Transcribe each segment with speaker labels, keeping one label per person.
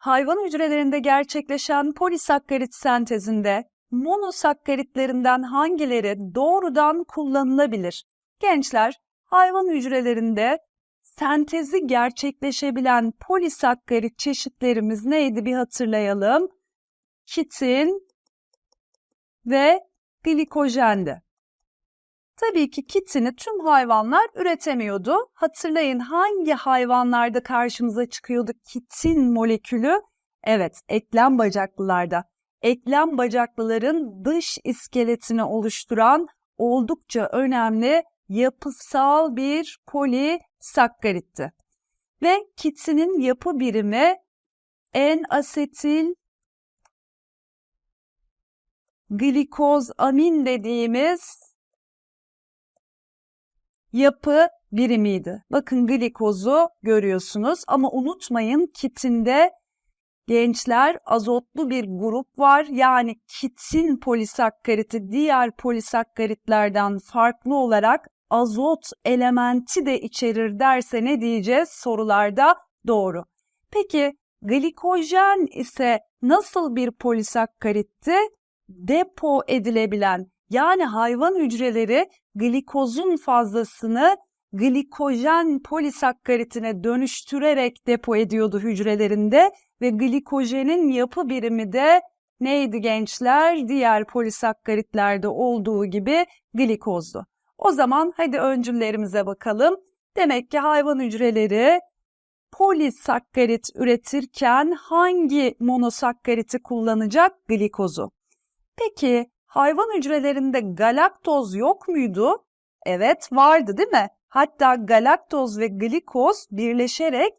Speaker 1: hayvan hücrelerinde gerçekleşen polisakkarit sentezinde monosakkaриtlerinden hangileri doğrudan kullanılabilir? Gençler, hayvan hücrelerinde sentezi gerçekleşebilen polisakkarit çeşitlerimiz neydi bir hatırlayalım. Kitin ve glikojendi. Tabii ki kitini tüm hayvanlar üretemiyordu. Hatırlayın hangi hayvanlarda karşımıza çıkıyordu kitin molekülü? Evet, eklem bacaklılarda. Eklem bacaklıların dış iskeletini oluşturan oldukça önemli yapısal bir polisakkaritti. Ve kitinin yapı birimi N-asetil glikoz amin dediğimiz yapı birimiydi. Bakın glikozu görüyorsunuz ama unutmayın kitinde gençler azotlu bir grup var. Yani kitin polisakkariti diğer polisakkaritlerden farklı olarak azot elementi de içerir derse ne diyeceğiz sorularda doğru. Peki glikojen ise nasıl bir polisakkaritti? Depo edilebilen yani hayvan hücreleri glikozun fazlasını glikojen polisakkaritine dönüştürerek depo ediyordu hücrelerinde ve glikojenin yapı birimi de neydi gençler? Diğer polisakkaritlerde olduğu gibi glikozdu. O zaman hadi öncüllerimize bakalım. Demek ki hayvan hücreleri polisakkarit üretirken hangi monosakkariti kullanacak? Glikozu. Peki hayvan hücrelerinde galaktoz yok muydu? Evet vardı değil mi? Hatta galaktoz ve glikoz birleşerek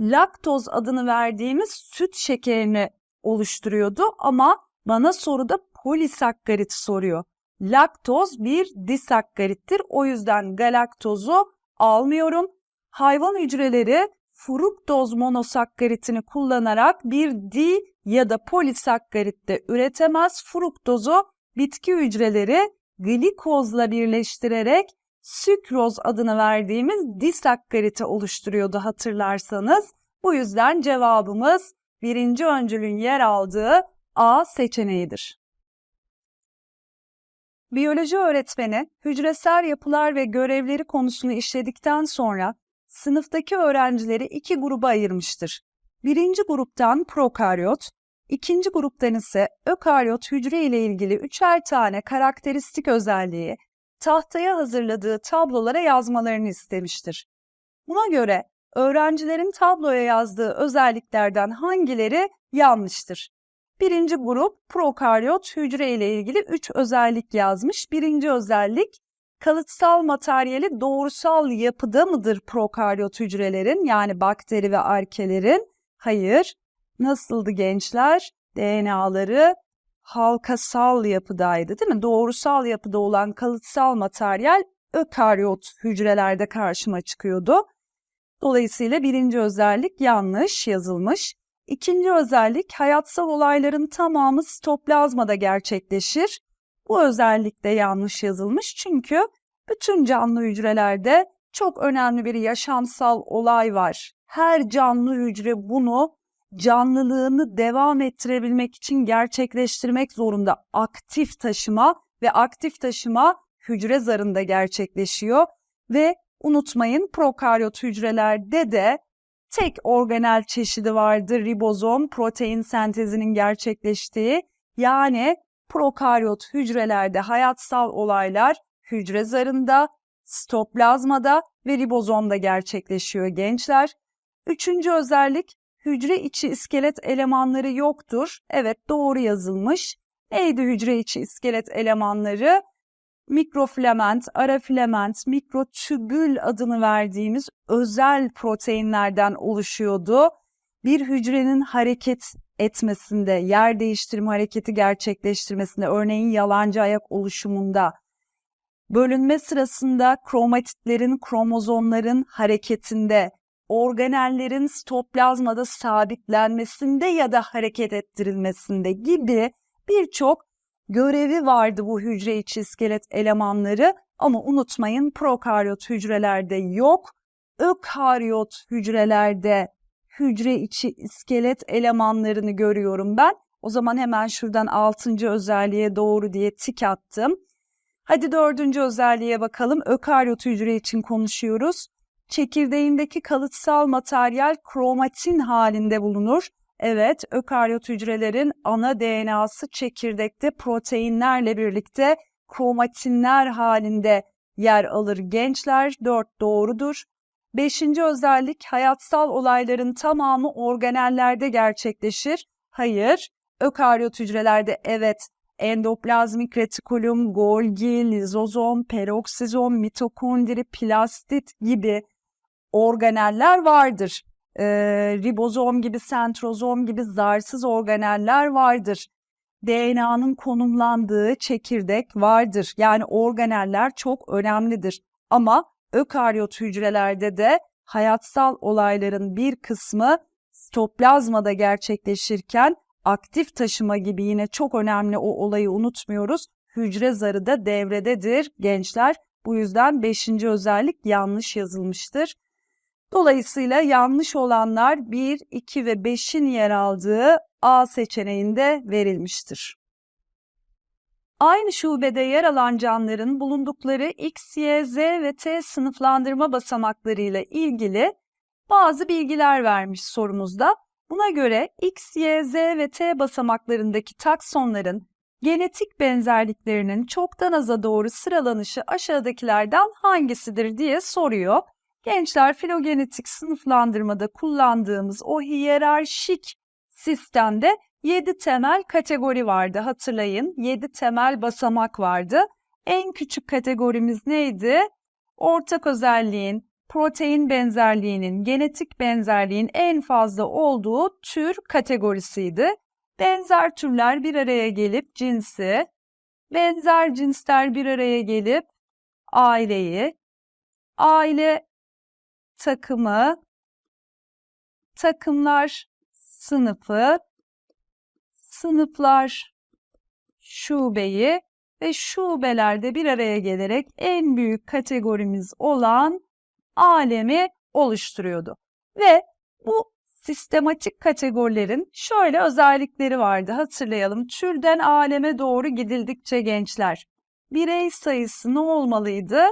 Speaker 1: laktoz adını verdiğimiz süt şekerini oluşturuyordu ama bana soruda polisakkarit soruyor. Laktoz bir disakkarittir. O yüzden galaktozu almıyorum. Hayvan hücreleri fruktoz monosakkaritini kullanarak bir di ya da polisakkarit de üretemez. Fruktozu bitki hücreleri glikozla birleştirerek sükroz adını verdiğimiz disakkariti oluşturuyordu hatırlarsanız. Bu yüzden cevabımız birinci öncülün yer aldığı A seçeneğidir. Biyoloji öğretmeni hücresel yapılar ve görevleri konusunu işledikten sonra sınıftaki öğrencileri iki gruba ayırmıştır. Birinci gruptan prokaryot, ikinci gruptan ise ökaryot hücre ile ilgili üçer tane karakteristik özelliği tahtaya hazırladığı tablolara yazmalarını istemiştir. Buna göre öğrencilerin tabloya yazdığı özelliklerden hangileri yanlıştır? Birinci grup prokaryot hücre ile ilgili üç özellik yazmış. Birinci özellik kalıtsal materyali doğrusal yapıda mıdır prokaryot hücrelerin yani bakteri ve arkelerin? Hayır. Nasıldı gençler? DNA'ları halkasal yapıdaydı değil mi? Doğrusal yapıda olan kalıtsal materyal ökaryot hücrelerde karşıma çıkıyordu. Dolayısıyla birinci özellik yanlış yazılmış. İkinci özellik hayatsal olayların tamamı sitoplazmada gerçekleşir. Bu özellik de yanlış yazılmış çünkü bütün canlı hücrelerde çok önemli bir yaşamsal olay var. Her canlı hücre bunu canlılığını devam ettirebilmek için gerçekleştirmek zorunda. Aktif taşıma ve aktif taşıma hücre zarında gerçekleşiyor ve unutmayın prokaryot hücrelerde de tek organel çeşidi vardır ribozom protein sentezinin gerçekleştiği. Yani prokaryot hücrelerde hayatsal olaylar hücre zarında, stoplazmada ve ribozomda gerçekleşiyor gençler. Üçüncü özellik hücre içi iskelet elemanları yoktur. Evet doğru yazılmış. Neydi hücre içi iskelet elemanları? Mikrofilament, arafilament, mikrotübül adını verdiğimiz özel proteinlerden oluşuyordu. Bir hücrenin hareket etmesinde, yer değiştirme hareketi gerçekleştirmesinde, örneğin yalancı ayak oluşumunda, bölünme sırasında kromatitlerin, kromozomların hareketinde, organellerin stoplazmada sabitlenmesinde ya da hareket ettirilmesinde gibi birçok görevi vardı bu hücre içi iskelet elemanları ama unutmayın prokaryot hücrelerde yok, ökaryot hücrelerde hücre içi iskelet elemanlarını görüyorum ben. O zaman hemen şuradan altıncı özelliğe doğru diye tik attım. Hadi dördüncü özelliğe bakalım. Ökaryot hücre için konuşuyoruz. Çekirdeğindeki kalıtsal materyal kromatin halinde bulunur. Evet, ökaryot hücrelerin ana DNA'sı çekirdekte proteinlerle birlikte kromatinler halinde yer alır gençler. Dört doğrudur. Beşinci özellik hayatsal olayların tamamı organellerde gerçekleşir. Hayır, ökaryot hücrelerde evet endoplazmik retikulum, Golgi, lizozom, peroksizom, mitokondri, plastit gibi organeller vardır. Ee, ribozom gibi, sentrozom gibi zarsız organeller vardır. DNA'nın konumlandığı çekirdek vardır. Yani organeller çok önemlidir. Ama ökaryot hücrelerde de hayatsal olayların bir kısmı sitoplazmada gerçekleşirken aktif taşıma gibi yine çok önemli o olayı unutmuyoruz. Hücre zarı da devrededir gençler. Bu yüzden 5. özellik yanlış yazılmıştır. Dolayısıyla yanlış olanlar 1, 2 ve 5'in yer aldığı A seçeneğinde verilmiştir. Aynı şubede yer alan canlıların bulundukları X, Y, Z ve T sınıflandırma basamaklarıyla ilgili bazı bilgiler vermiş sorumuzda. Buna göre X, Y, Z ve T basamaklarındaki taksonların genetik benzerliklerinin çoktan aza doğru sıralanışı aşağıdakilerden hangisidir diye soruyor. Gençler filogenetik sınıflandırmada kullandığımız o hiyerarşik sistemde 7 temel kategori vardı hatırlayın. 7 temel basamak vardı. En küçük kategorimiz neydi? Ortak özelliğin, protein benzerliğinin, genetik benzerliğin en fazla olduğu tür kategorisiydi. Benzer türler bir araya gelip cinsi, benzer cinsler bir araya gelip aileyi, aile takımı, takımlar sınıfı, sınıflar şubeyi ve şubelerde bir araya gelerek en büyük kategorimiz olan alemi oluşturuyordu. Ve bu sistematik kategorilerin şöyle özellikleri vardı hatırlayalım. Türden aleme doğru gidildikçe gençler birey sayısı ne olmalıydı?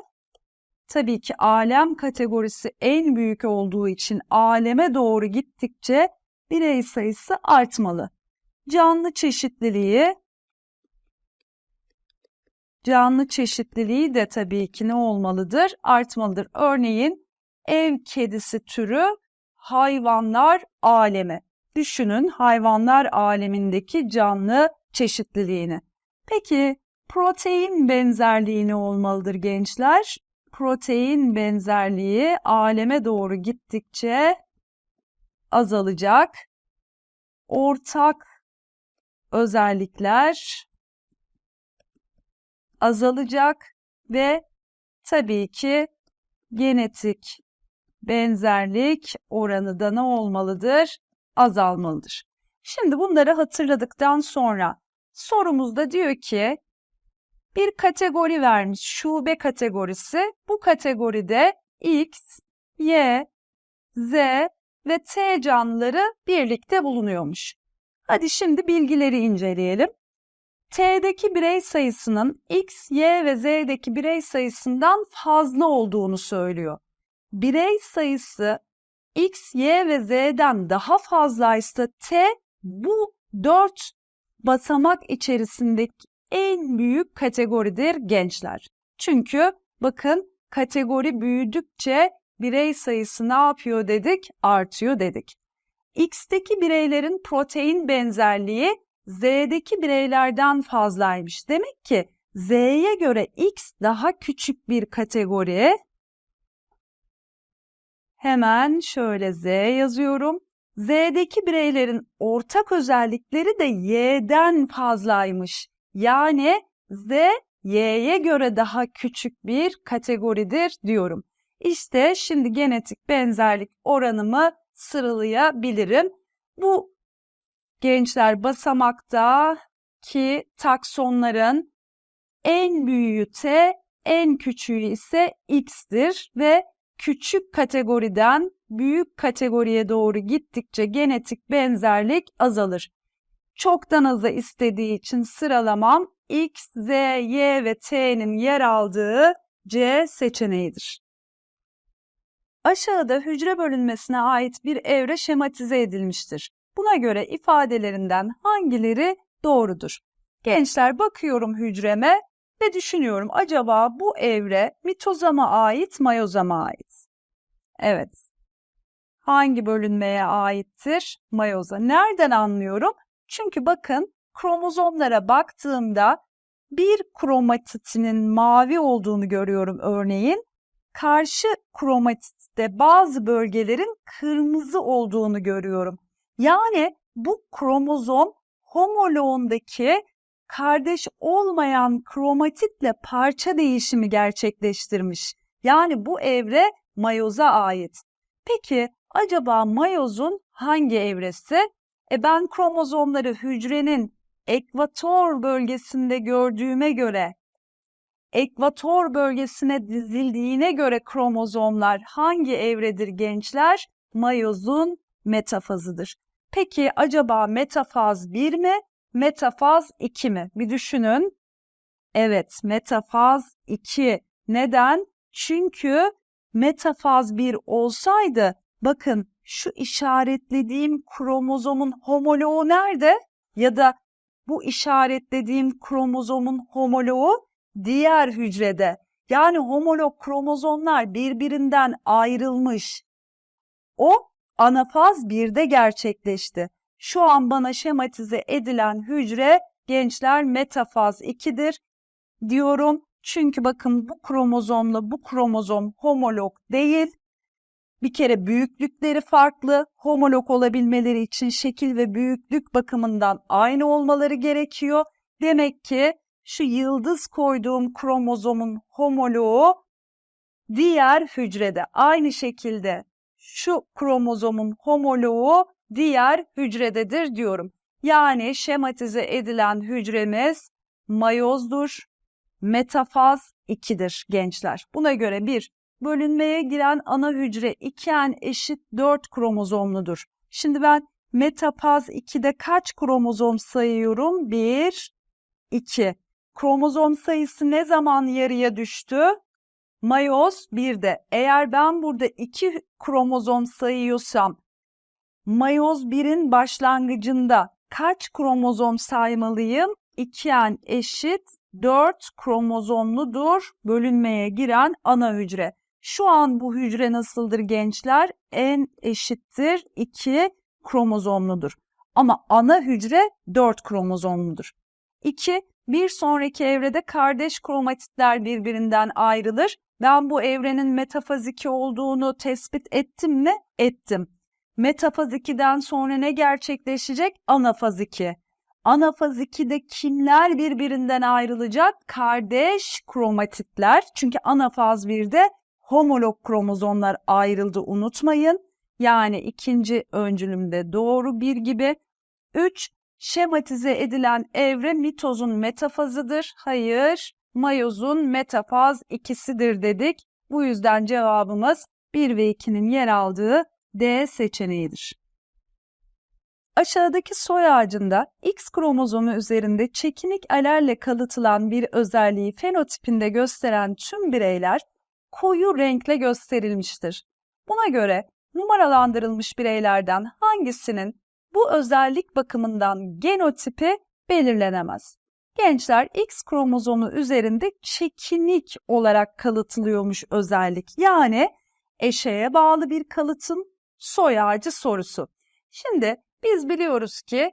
Speaker 1: Tabii ki alem kategorisi en büyük olduğu için aleme doğru gittikçe birey sayısı artmalı. Canlı çeşitliliği canlı çeşitliliği de tabii ki ne olmalıdır? Artmalıdır. Örneğin ev kedisi türü hayvanlar alemi. Düşünün hayvanlar alemindeki canlı çeşitliliğini. Peki protein benzerliği ne olmalıdır gençler? Protein benzerliği aleme doğru gittikçe azalacak. Ortak özellikler azalacak ve tabii ki genetik benzerlik oranı da ne olmalıdır? Azalmalıdır. Şimdi bunları hatırladıktan sonra sorumuzda diyor ki bir kategori vermiş, şube kategorisi. Bu kategoride X, Y, Z ve T canlıları birlikte bulunuyormuş. Hadi şimdi bilgileri inceleyelim. T'deki birey sayısının X, Y ve Z'deki birey sayısından fazla olduğunu söylüyor. Birey sayısı X, Y ve Z'den daha fazlaysa T bu dört basamak içerisindeki en büyük kategoridir gençler. Çünkü bakın kategori büyüdükçe birey sayısı ne yapıyor dedik? Artıyor dedik. X'teki bireylerin protein benzerliği Z'deki bireylerden fazlaymış. Demek ki Z'ye göre X daha küçük bir kategori. Hemen şöyle Z yazıyorum. Z'deki bireylerin ortak özellikleri de Y'den fazlaymış. Yani Z Y'ye göre daha küçük bir kategoridir diyorum. İşte şimdi genetik benzerlik oranımı sıralayabilirim. Bu gençler basamakta ki taksonların en büyüğü T, en küçüğü ise X'tir ve küçük kategoriden büyük kategoriye doğru gittikçe genetik benzerlik azalır. Çoktan aza istediği için sıralamam X, Z, Y ve T'nin yer aldığı C seçeneğidir. Aşağıda hücre bölünmesine ait bir evre şematize edilmiştir. Buna göre ifadelerinden hangileri doğrudur? Gençler bakıyorum hücreme ve düşünüyorum acaba bu evre mitozama ait, mayozama ait? Evet. Hangi bölünmeye aittir? Mayoza. Nereden anlıyorum? Çünkü bakın kromozomlara baktığımda bir kromatitinin mavi olduğunu görüyorum örneğin. Karşı kromatitte bazı bölgelerin kırmızı olduğunu görüyorum. Yani bu kromozom homoloğundaki kardeş olmayan kromatitle parça değişimi gerçekleştirmiş. Yani bu evre mayoza ait. Peki acaba mayozun hangi evresi? E ben kromozomları hücrenin ekvator bölgesinde gördüğüme göre ekvator bölgesine dizildiğine göre kromozomlar hangi evredir gençler? Mayozun metafazıdır. Peki acaba metafaz 1 mi, metafaz 2 mi? Bir düşünün. Evet, metafaz 2. Neden? Çünkü metafaz 1 olsaydı bakın şu işaretlediğim kromozomun homoloğu nerede? Ya da bu işaretlediğim kromozomun homoloğu diğer hücrede. Yani homolog kromozomlar birbirinden ayrılmış. O anafaz 1'de gerçekleşti. Şu an bana şematize edilen hücre gençler metafaz 2'dir diyorum. Çünkü bakın bu kromozomla bu kromozom homolog değil. Bir kere büyüklükleri farklı. Homolog olabilmeleri için şekil ve büyüklük bakımından aynı olmaları gerekiyor. Demek ki şu yıldız koyduğum kromozomun homoloğu diğer hücrede aynı şekilde şu kromozomun homoloğu diğer hücrededir diyorum. Yani şematize edilen hücremiz mayozdur. Metafaz 2'dir gençler. Buna göre bir bölünmeye giren ana hücre 2n eşit 4 kromozomludur. Şimdi ben metafaz 2'de kaç kromozom sayıyorum? 1, 2. Kromozom sayısı ne zaman yarıya düştü? Mayoz 1'de. Eğer ben burada 2 kromozom sayıyorsam mayoz 1'in başlangıcında kaç kromozom saymalıyım? 2n eşit 4 kromozomludur bölünmeye giren ana hücre. Şu an bu hücre nasıldır gençler? N eşittir 2 kromozomludur. Ama ana hücre 4 kromozomludur. 2. Bir sonraki evrede kardeş kromatitler birbirinden ayrılır. Ben bu evrenin metafaz 2 olduğunu tespit ettim mi? Ettim. Metafaz 2'den sonra ne gerçekleşecek? Anafaz 2. Anafaz 2'de kimler birbirinden ayrılacak? Kardeş kromatitler. Çünkü anafaz 1'de homolog kromozomlar ayrıldı unutmayın. Yani ikinci öncülümde doğru bir gibi. 3. Şematize edilen evre mitozun metafazıdır. Hayır, mayozun metafaz ikisidir dedik. Bu yüzden cevabımız 1 ve 2'nin yer aldığı D seçeneğidir. Aşağıdaki soy ağacında X kromozomu üzerinde çekinik alerle kalıtılan bir özelliği fenotipinde gösteren tüm bireyler koyu renkle gösterilmiştir. Buna göre numaralandırılmış bireylerden hangisinin bu özellik bakımından genotipi belirlenemez. Gençler X kromozomu üzerinde çekinik olarak kalıtılıyormuş özellik. Yani eşeğe bağlı bir kalıtım soy ağacı sorusu. Şimdi biz biliyoruz ki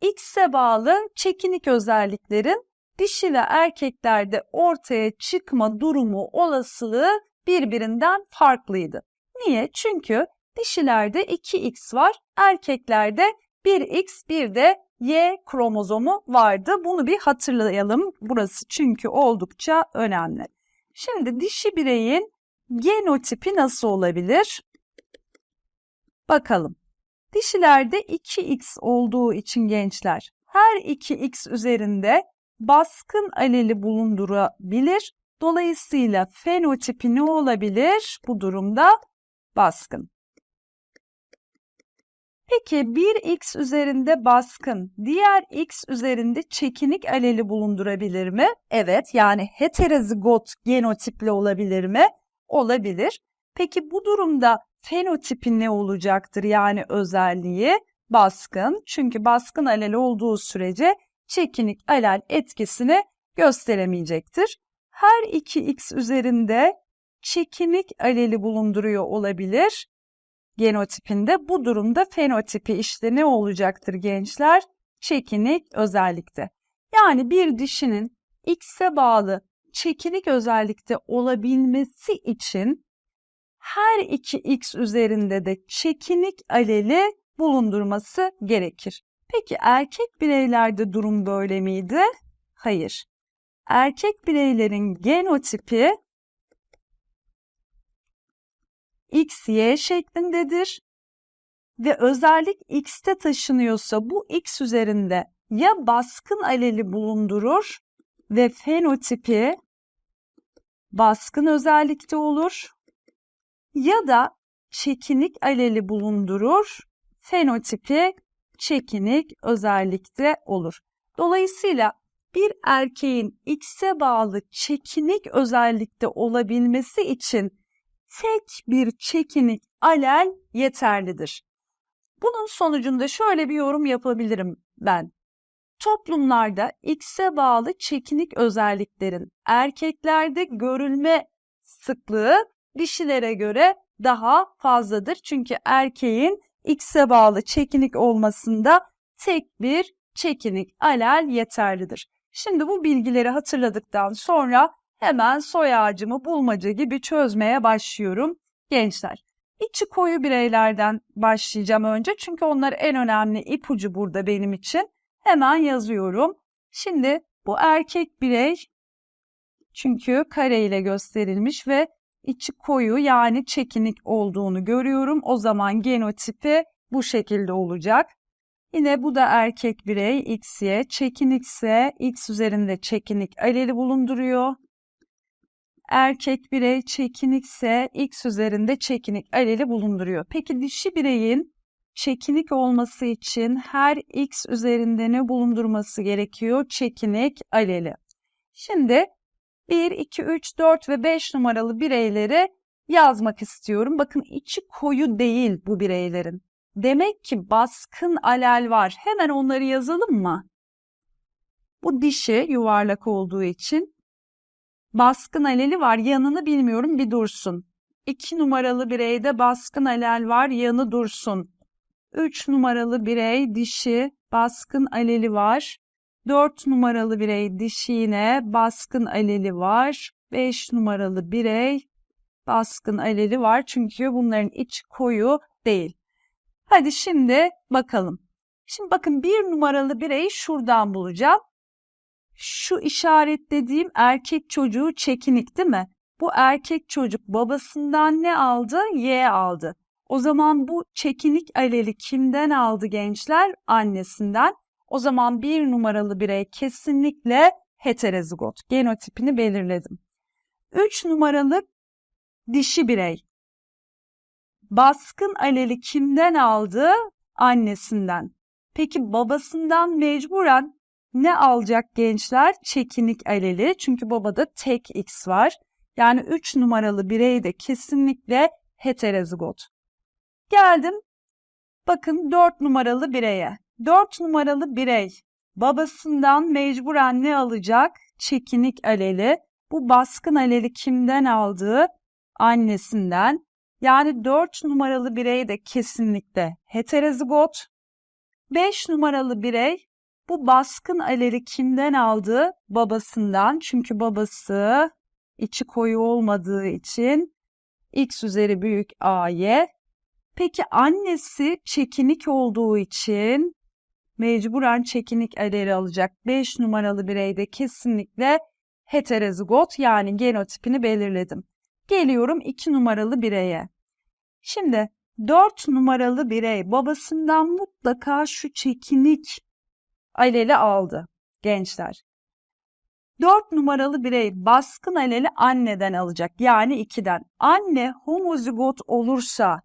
Speaker 1: X'e bağlı çekinik özelliklerin dişi ve erkeklerde ortaya çıkma durumu olasılığı birbirinden farklıydı. Niye? Çünkü dişilerde 2X var, erkeklerde 1X bir de Y kromozomu vardı. Bunu bir hatırlayalım. Burası çünkü oldukça önemli. Şimdi dişi bireyin genotipi nasıl olabilir? Bakalım. Dişilerde 2x olduğu için gençler her 2x üzerinde baskın aleli bulundurabilir. Dolayısıyla fenotipi ne olabilir? Bu durumda baskın. Peki 1x üzerinde baskın, diğer x üzerinde çekinik aleli bulundurabilir mi? Evet, yani heterozigot genotipli olabilir mi? Olabilir. Peki bu durumda fenotipi ne olacaktır? Yani özelliği baskın. Çünkü baskın alel olduğu sürece çekinik alel etkisini gösteremeyecektir. Her iki x üzerinde çekinik aleli bulunduruyor olabilir genotipinde. Bu durumda fenotipi işte ne olacaktır gençler? Çekinik özellikte. Yani bir dişinin X'e bağlı çekinik özellikte olabilmesi için her iki X üzerinde de çekinik aleli bulundurması gerekir. Peki erkek bireylerde durum böyle miydi? Hayır. Erkek bireylerin genotipi XY şeklindedir ve özellik X'te taşınıyorsa bu X üzerinde ya baskın aleli bulundurur ve fenotipi baskın özellikte olur ya da çekinik aleli bulundurur, fenotipi çekinik özellikte olur. Dolayısıyla bir erkeğin X'e bağlı çekinik özellikte olabilmesi için tek bir çekinik alel yeterlidir. Bunun sonucunda şöyle bir yorum yapabilirim ben. Toplumlarda X'e bağlı çekinik özelliklerin erkeklerde görülme sıklığı dişilere göre daha fazladır. Çünkü erkeğin X'e bağlı çekinik olmasında tek bir çekinik alel yeterlidir. Şimdi bu bilgileri hatırladıktan sonra hemen soy ağacımı bulmaca gibi çözmeye başlıyorum gençler. İçi koyu bireylerden başlayacağım önce çünkü onlar en önemli ipucu burada benim için. Hemen yazıyorum. Şimdi bu erkek birey çünkü kare ile gösterilmiş ve içi koyu yani çekinik olduğunu görüyorum. O zaman genotipi bu şekilde olacak. Yine bu da erkek birey XY çekinikse X üzerinde çekinik aleli bulunduruyor. Erkek birey çekinikse X üzerinde çekinik aleli bulunduruyor. Peki dişi bireyin çekinik olması için her X üzerinde ne bulundurması gerekiyor? Çekinik aleli. Şimdi 1, 2, 3, 4 ve 5 numaralı bireyleri yazmak istiyorum. Bakın içi koyu değil bu bireylerin. Demek ki baskın alel var. Hemen onları yazalım mı? Bu dişi yuvarlak olduğu için baskın aleli var. Yanını bilmiyorum bir dursun. 2 numaralı bireyde baskın alel var. Yanı dursun. 3 numaralı birey dişi baskın aleli var. 4 numaralı birey dişi yine baskın aleli var. 5 numaralı birey baskın aleli var. Çünkü bunların iç koyu değil. Hadi şimdi bakalım. Şimdi bakın bir numaralı bireyi şuradan bulacağım. Şu işaretlediğim erkek çocuğu çekinik değil mi? Bu erkek çocuk babasından ne aldı? Y aldı. O zaman bu çekinik aleli kimden aldı gençler? Annesinden. O zaman bir numaralı birey kesinlikle heterozigot. Genotipini belirledim. Üç numaralı dişi birey. Baskın aleli kimden aldı? Annesinden. Peki babasından mecburen ne alacak gençler? Çekinik aleli. Çünkü babada tek X var. Yani 3 numaralı birey de kesinlikle heterozigot. Geldim. Bakın 4 numaralı bireye. 4 numaralı birey babasından mecburen ne alacak? Çekinik aleli. Bu baskın aleli kimden aldığı? Annesinden. Yani 4 numaralı birey de kesinlikle heterozigot. 5 numaralı birey bu baskın aleli kimden aldı? Babasından. Çünkü babası içi koyu olmadığı için x üzeri büyük a'ye. Peki annesi çekinik olduğu için mecburen çekinik aleli alacak. 5 numaralı bireyde kesinlikle heterozigot yani genotipini belirledim. Geliyorum 2 numaralı bireye. Şimdi 4 numaralı birey babasından mutlaka şu çekinik aleli aldı gençler. 4 numaralı birey baskın aleli anneden alacak yani 2'den. Anne homozigot olursa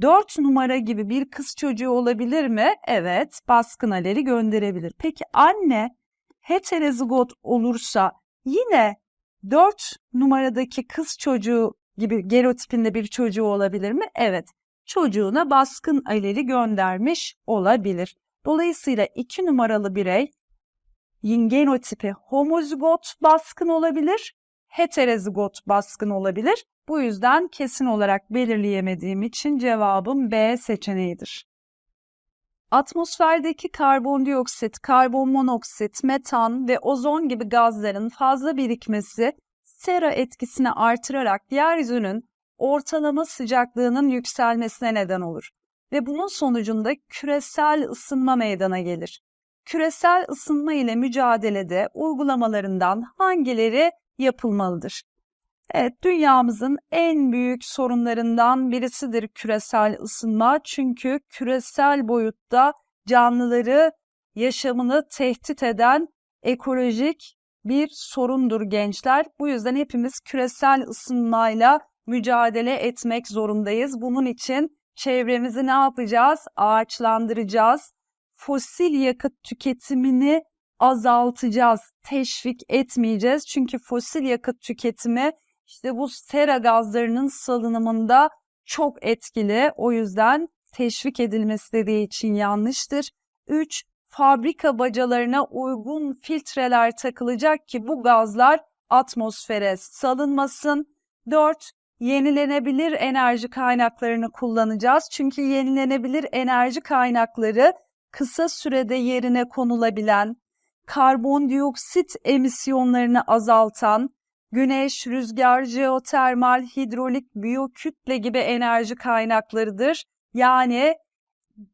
Speaker 1: 4 numara gibi bir kız çocuğu olabilir mi? Evet, baskın aleli gönderebilir. Peki anne heterozigot olursa yine 4 numaradaki kız çocuğu gibi gerotipinde bir çocuğu olabilir mi? Evet, çocuğuna baskın aleli göndermiş olabilir. Dolayısıyla 2 numaralı birey genotipi homozigot baskın olabilir, heterozigot baskın olabilir. Bu yüzden kesin olarak belirleyemediğim için cevabım B seçeneğidir. Atmosferdeki karbondioksit, karbon monoksit, metan ve ozon gibi gazların fazla birikmesi sera etkisini artırarak yeryüzünün ortalama sıcaklığının yükselmesine neden olur ve bunun sonucunda küresel ısınma meydana gelir. Küresel ısınma ile mücadelede uygulamalarından hangileri yapılmalıdır? Evet, dünyamızın en büyük sorunlarından birisidir küresel ısınma. Çünkü küresel boyutta canlıları, yaşamını tehdit eden ekolojik bir sorundur gençler. Bu yüzden hepimiz küresel ısınmayla mücadele etmek zorundayız. Bunun için çevremizi ne yapacağız? Ağaçlandıracağız. Fosil yakıt tüketimini azaltacağız, teşvik etmeyeceğiz. Çünkü fosil yakıt tüketimi işte bu sera gazlarının salınımında çok etkili. O yüzden teşvik edilmesi dediği için yanlıştır. 3. Fabrika bacalarına uygun filtreler takılacak ki bu gazlar atmosfere salınmasın. 4. Yenilenebilir enerji kaynaklarını kullanacağız. Çünkü yenilenebilir enerji kaynakları kısa sürede yerine konulabilen, karbondioksit emisyonlarını azaltan, güneş, rüzgar, jeotermal, hidrolik, biyokütle gibi enerji kaynaklarıdır. Yani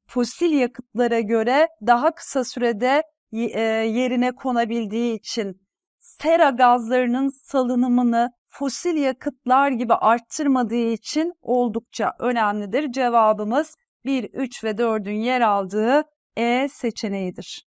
Speaker 1: fosil yakıtlara göre daha kısa sürede e, yerine konabildiği için sera gazlarının salınımını fosil yakıtlar gibi arttırmadığı için oldukça önemlidir. Cevabımız 1, 3 ve 4'ün yer aldığı E seçeneğidir.